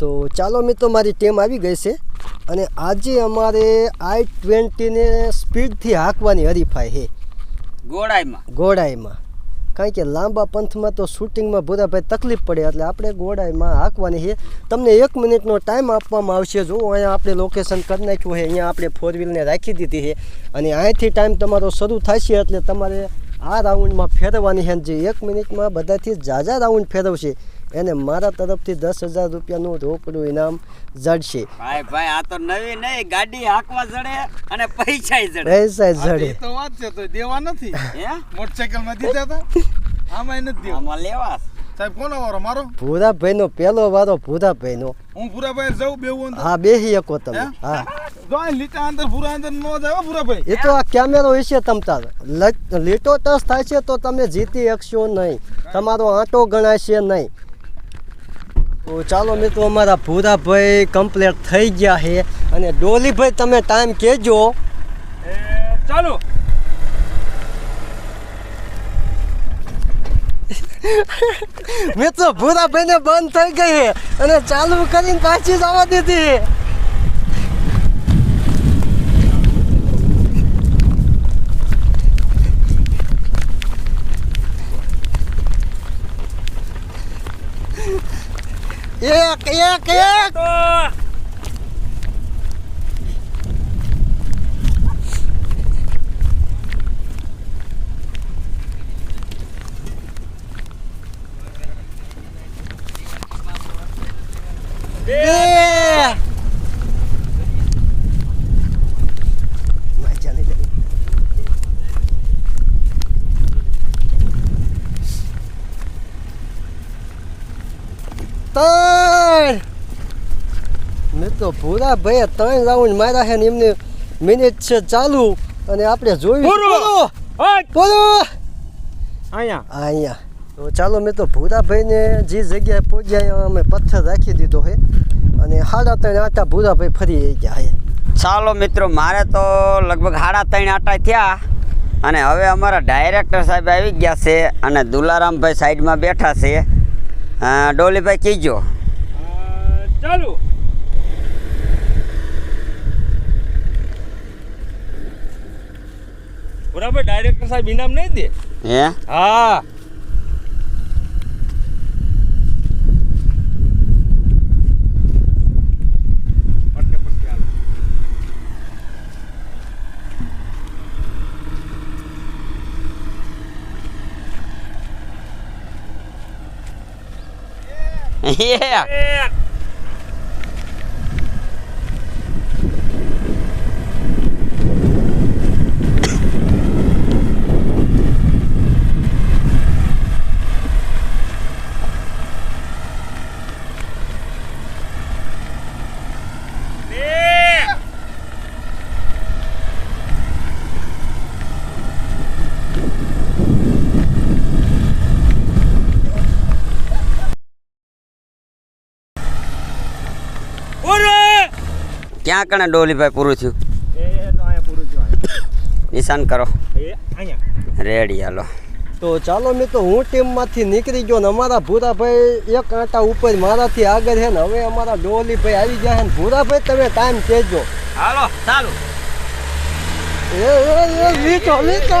તો ચાલો મિત્રો મારી ટીમ આવી ગઈ છે અને આજે અમારે આઈ ટ્વેન્ટીને સ્પીડથી હાંકવાની હરીફાઈ છે. ગોળાઈમાં. ગોળાઈમાં. કારણ કે લાંબા પંથમાં તો શૂટિંગમાં ભૂરાભાઈ તકલીફ પડે એટલે આપણે ગોળાઈમાં હાંકવાની છે. તમને એક મિનિટનો ટાઈમ આપવામાં આવશે. જો અહીંયા આપણે લોકેશન કરી નાખ્યું છે અહીંયા આપણે ફોર વ્હીલને રાખી દીધી છે. અને અહીંથી ટાઈમ તમારો શરૂ થશે એટલે તમારે આ રાઉન્ડમાં ફેરવવાની છે. જે એક મિનિટમાં બધાથી ઝાઝા રાઉન્ડ ફેરવશે. એને મારા તરફથી દસ હજાર રૂપિયાનું રોકડું ઇનામ જડશે. ભાઈ ભાઈ આ તો નવી નહીં ગાડી હાકવા જડે અને પૈસા જડે. પૈસા જડે. તો વાત છે તો દેવા નથી. હે? મોટરસાઇકલમાં દીધા હતા આમાં નથી દેવા. આમાં લેવા. સાહેબ કોનો વારો? મારો? ભૂરાભાઈનો પહેલો વારો ભૂરાભાઈનો. હું ભૂરાભાઈ જઉં બેવું અંદર. હા બેહી શકો તમે. હા? લીટા અંદર ભૂરા અંદર નો જાય ભૂરાભાઈ. એ તો આ કેમેરો વિશે તમતાર લીટો ટચ થાય છે તો તમે જીતી શકશો નહીં. તમારો આંટો ગણાશે નહીં. તો ચાલો મિત્રો અમારા ભૂરાભાઈ કમ્પ્લીટ થઈ ગયા છે. અને ડોલીભાઈ તમે ટાઈમ કહેજો. ચાલો. મિત્રો ભૂરાભાઈને બંધ થઈ ગઈ છે. અને ચાલુ કરીને પાછી જવા દીધી એક એક એક બે મજા નહીં આવી. ત્રણ તો પૂરા ભાઈ ત્રણ રાઉન્ડ માર્યા છે ને એમને મિનિટ છે ચાલુ અને આપણે જોયું પૂરું. પૂરું. પૂરું. અહીંયા. અહીંયા. તો ચાલો મિત્રો ભૂરાભાઈને જે જગ્યાએ પહોંચ્યા અમે પથ્થર રાખી દીધો છે અને સાડા ત્રણ આટા ભૂરાભાઈ ફરી ગયા છે. ચાલો મિત્રો મારે તો લગભગ સાડા ત્રણ આટા થયા અને હવે અમારા ડાયરેક્ટર સાહેબ આવી ગયા છે અને દુલારામભાઈ સાઈડમાં બેઠા છે. અ, ડોલીભાઈ કીજો ચાલુ બરાબર ડાયરેક્ટર સાહેબ ઇનામ નહીં દે હે હા Yeah. yeah. ક્યાં કણે ડોલીભાઈ પૂરું થયું? એ તો અહીંયા પૂરું થયું નિશાન કરો. રેડી હાલો. તો ચાલો મિત્રો હું ટીમમાંથી નીકળી ગયો ને અમારા ભૂરાભાઈ એક આંટા ઉપર મારાથી આગળ છે ને હવે અમારા ડોલીભાઈ આવી ગયા છે ને. ભૂરાભાઈ તમે ટાઈમ કહેજો હાલો ચાલો. એ એ એ લીટો લીટો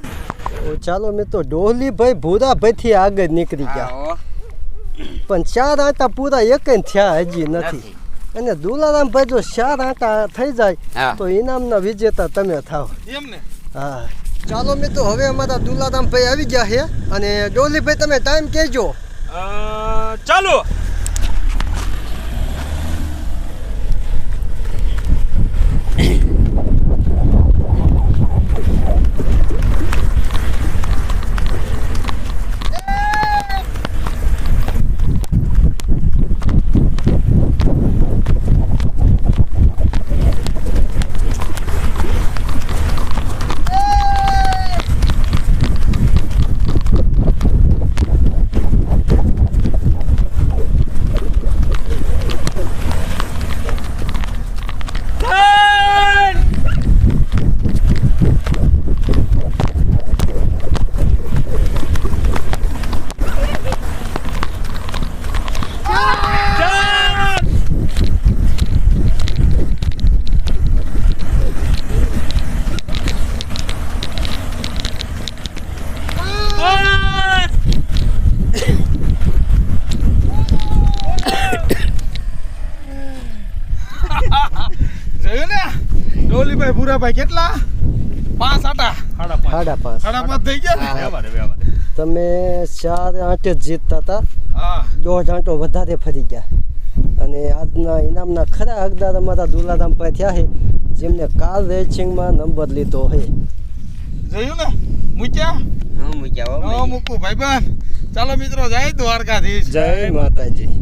તો ચાલો મિત્રો ડોલીભાઈ ભૂરાભાઈથી આગળ નીકળી ગયા. પણ ચાર આંટા પૂરા એક થયા હજી નથી. અને દુલારામભાઈ જો ચાર આંટા થઈ જાય તો ઇનામના વિજેતા તમે થાવ. હા. ચાલો મિત્રો હવે અમારા દુલારામભાઈ આવી ગયા છે. અને ડોલીભાઈ તમે ટાઈમ કહેજો. ચાલો Ten! Ten! Five! જોયું ને ડોલીભાઈ ભૂરાભાઈ કેટલા? પાંચ આટા સાડા પાંચ. સાડા પાંચ થઈ ગયા ને. તમે ચાર આંટે જ જીતતા હતા હા. દોઢ આંટો વધારે ફરી ગયા. અને આજના ઇનામના ખરા હકદાર અમારા દુલારામભાઈ થયા છે જેમને કાર રેસિંગમાં નંબર લીધો છે. જોયું ને? મૂક્યા? હા મૂક્યા હા મૂકું ભાઈ ચાલો મિત્રો જય દ્વારકાધીશ. જય માતાજી.